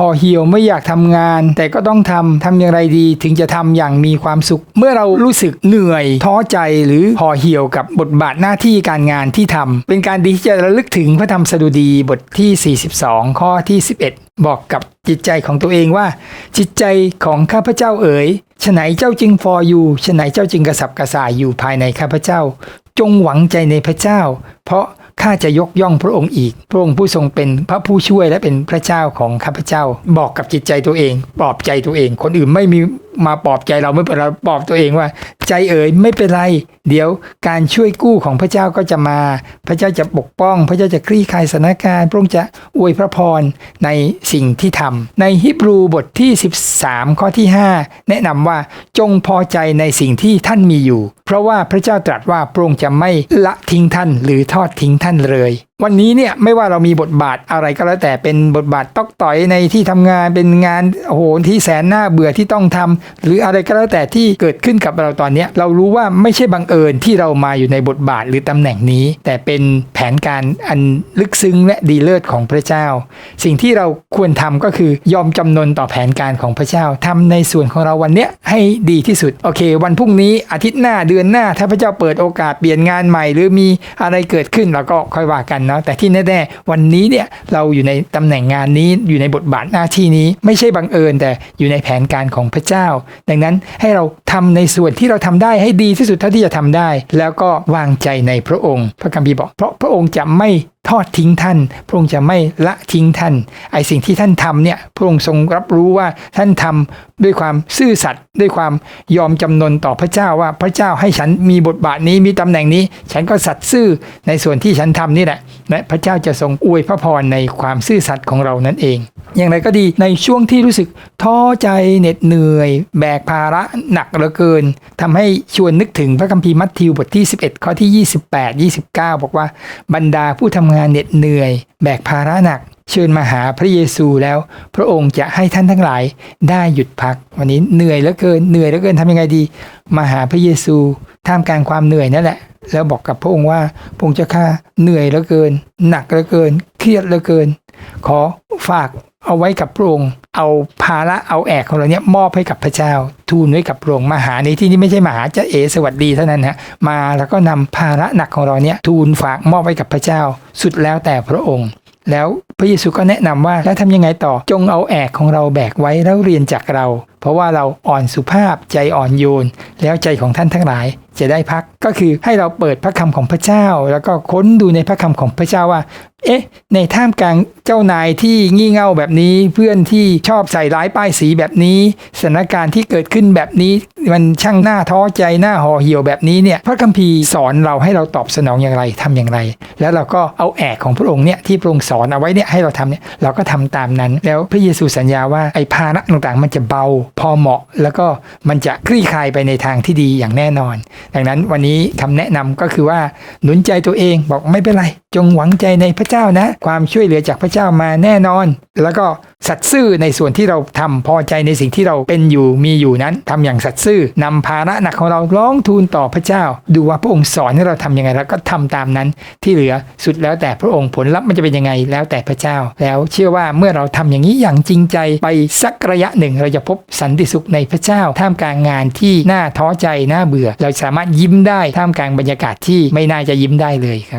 ห่อเหี่ยวไม่อยากทำงาน แต่ก็ต้องทำทำอย่างไรดีถึงจะทำอย่างมีความสุข เมื่อเรารู้สึกเหนื่อย ท้อใจหรือห่อเหี่ยวกับบทบาทหน้าที่การงานที่ทำเป็นการดีที่จะระลึกถึงพระธรรมสดุดีบทที่ 42 ข้อที่ 11 บอกกับจิตใจของตัวเองว่า จิตใจของข้าพเจ้าเอ๋ยฉไหนเจ้าจึงฟออยู่ฉไหนเจ้าจึงกระสับกระส่ายอยู่ภายในข้าพเจ้า จงหวังใจในพระเจ้า เพราะข้าจะยกย่องพระองค์อีก พระองค์ผู้ทรงเป็นพระผู้ช่วยและเป็นพระเจ้าของข้าพเจ้า บอกกับจิตใจตัวเอง ปลอบใจตัวเอง คนอื่นไม่มีมาปลอบใจเราไม่เป็นเราปลอบตัวเองว่า ใจเอ๋ยไม่เป็นไร เดี๋ยวการช่วยกู้ของพระเจ้าก็จะมา พระเจ้าจะปกป้อง พระเจ้าจะคลี่คลายสถานการณ์ พระองค์จะอวยพระพรในสิ่งที่ทำในฮิบรูบทที่ 13 ข้อที่ 5 แนะนำว่าจงพอใจในสิ่งที่ท่านมีอยู่ เพราะว่าพระเจ้าตรัสว่าพระองค์จะไม่ละทิ้งท่านหรือทอดทิ้งท่านเลย วันนี้เนี่ยไม่ว่าเรามีบทบาทอะไรก็แล้วแต่เป็นบทบาทตอกต่อยในที่ทำงานเป็นงานโอ้โหที่แสนน่าเบื่อที่ต้องทำหรืออะไรก็แล้วแต่ที่เกิดขึ้นกับเราตอนนี้เรารู้ว่าไม่ใช่บังเอิญที่เรามาอยู่ในบทบาทหรือตำแหน่งนี้ แต่เป็นแผนการอันลึกซึ้งและดีเลิศของพระเจ้า สิ่งที่เราควรทำก็คือยอมจำนนต่อแผนการของพระเจ้าทำในส่วนของเราวันเนี้ยให้ดีที่สุดโอเค วันพรุ่งนี้อาทิตย์หน้าเดือนหน้า ถ้าพระเจ้าเปิดโอกาสเปลี่ยนงานใหม่ หรือมีอะไรเกิดขึ้นเราก็ค่อยว่ากันเนาะแต่ที่แน่ๆวันนี้เนี่ยเราอยู่ในตำแหน่งงานนี้อยู่ในบทบาทหน้าที่นี้ ไม่ใช่บังเอิญแต่อยู่ในแผนการของพระเจ้า ดังนั้นให้เราทำในส่วนที่เราทำได้ให้ดีที่สุดเท่าที่จะทำได้ แล้วก็วางใจในพระองค์ พระคัมภีร์บอกเพราะพระองค์จะไม่ทอดทิ้งท่าน พระองค์จะไม่ละทิ้งท่าน ไอสิ่งที่ท่านทำเนี่ย พระองค์ทรงรับรู้ว่าท่านทำด้วยความซื่อสัตย์ด้วยความยอมจำนนต่อพระเจ้าว่าพระเจ้าให้ฉันมีบทบาทนี้มีตำแหน่งนี้ ฉันก็สัตย์ซื่อในส่วนที่ฉันทำนี่แหละและพระเจ้าจะทรงอวยพระพรในความซื่อสัตย์ของเรานั่นเองอย่างไรก็ดีในช่วงที่รู้สึกท้อใจเหน็ดเหนื่อย แบกภาระหนักเหลือเกินทำให้ชวนนึกถึงพระคัมภีร์มัทธิวบทที่ 11 ข้อที่ 28 29 บอกว่าบรรดาผู้ทำงานเหน็ดเหนื่อย แบกภาระหนัก เชิญมาหาพระเยซูแล้ว พระองค์จะให้ท่านทั้งหลายได้หยุดพัก วันนี้เหนื่อยเหลือเกินเหนื่อยเหลือเกินทำยังไงดี มาหาพระเยซูท่ามกลางความเหนื่อยนั่นแหละแล้วบอกกับพระองค์ว่าพระองค์เจ้าข้าเหนื่อยเหลือเกิน หนักเหลือเกิน เครียดเหลือเกิน ขอฝาก เอาไว้กับพระองค์ เอาภาระเอาแอกของเราเนี่ยมอบให้กับพระเจ้า ทูลไว้กับพระองค์มหาในที่นี้ไม่ใช่มหาจะเอสวัสดีเท่านั้นฮะมาแล้วก็นำภาระหนักของเราเนี่ยทูลฝากมอบไว้กับพระเจ้า สุดแล้วแต่พระองค์แล้วพระเยซูก็แนะนำว่าแล้วทำยังไงต่อจงเอาแอกของเราแบกไว้แล้วเรียนจากเรา เพราะว่าเราอ่อนสุภาพใจอ่อนโยน แล้วใจของท่านทั้งหลายจะได้พักก็คือให้เราเปิดพระคำของพระเจ้า แล้วก็ค้นดูในพระคำของพระเจ้าว่า เอ๊ะ ในท่ามกลางเจ้านายที่งี่เง่าแบบนี้ เพื่อนที่ชอบใส่ร้ายป้ายสีแบบนี้สถานการณ์ที่เกิดขึ้นแบบนี้ มันช่างหน้าท้อใจหน้าห่อเหี่ยวแบบนี้เนี่ยพระคัมภีร์สอนเราให้เราตอบสนองอย่างไรทำอย่างไร แล้วเราก็เอาแอกของพระองค์เนี่ยที่พระองค์สอนเอาไว้เนี่ยให้เราทำเนี่ยเราก็ทำตามนั้น แล้วพระเยซูสัญญาว่าไอ้ภาระต่างๆ มันจะเบาพอเหมาะ แล้วก็มันจะคลี่คลายไปในทางที่ดีอย่างแน่นอนดังนั้นวันนี้คำแนะนำก็คือว่าหนุนใจตัวเองบอกไม่เป็นไรจงหวังใจในพระเจ้านะ ความช่วยเหลือจากพระเจ้ามาแน่นอน แล้วก็สัตย์ซื่อในส่วนที่เราทำพอใจในสิ่งที่เราเป็นอยู่มีอยู่นั้นทำอย่างสัตย์ซื่อนำภาระหนักของเราร้องทูลต่อพระเจ้า ดูว่าพระองค์สอนให้เราทำยังไงแล้วก็ทำตามนั้นที่เหลือสุดแล้วแต่พระองค์ผลลัพธ์มันจะเป็นยังไงแล้วแต่พระเจ้า แล้วเชื่อว่าเมื่อเราทำอย่างนี้อย่างจริงใจไปสักระยะหนึ่งเราจะพบสันติสุขในพระเจ้า ท่ามกลางงานที่น่าท้อใจน่าเบื่อ เราสามารถยิ้มได้ท่ามกลางบรรยากาศที่ไม่น่าจะยิ้มได้เลยครับ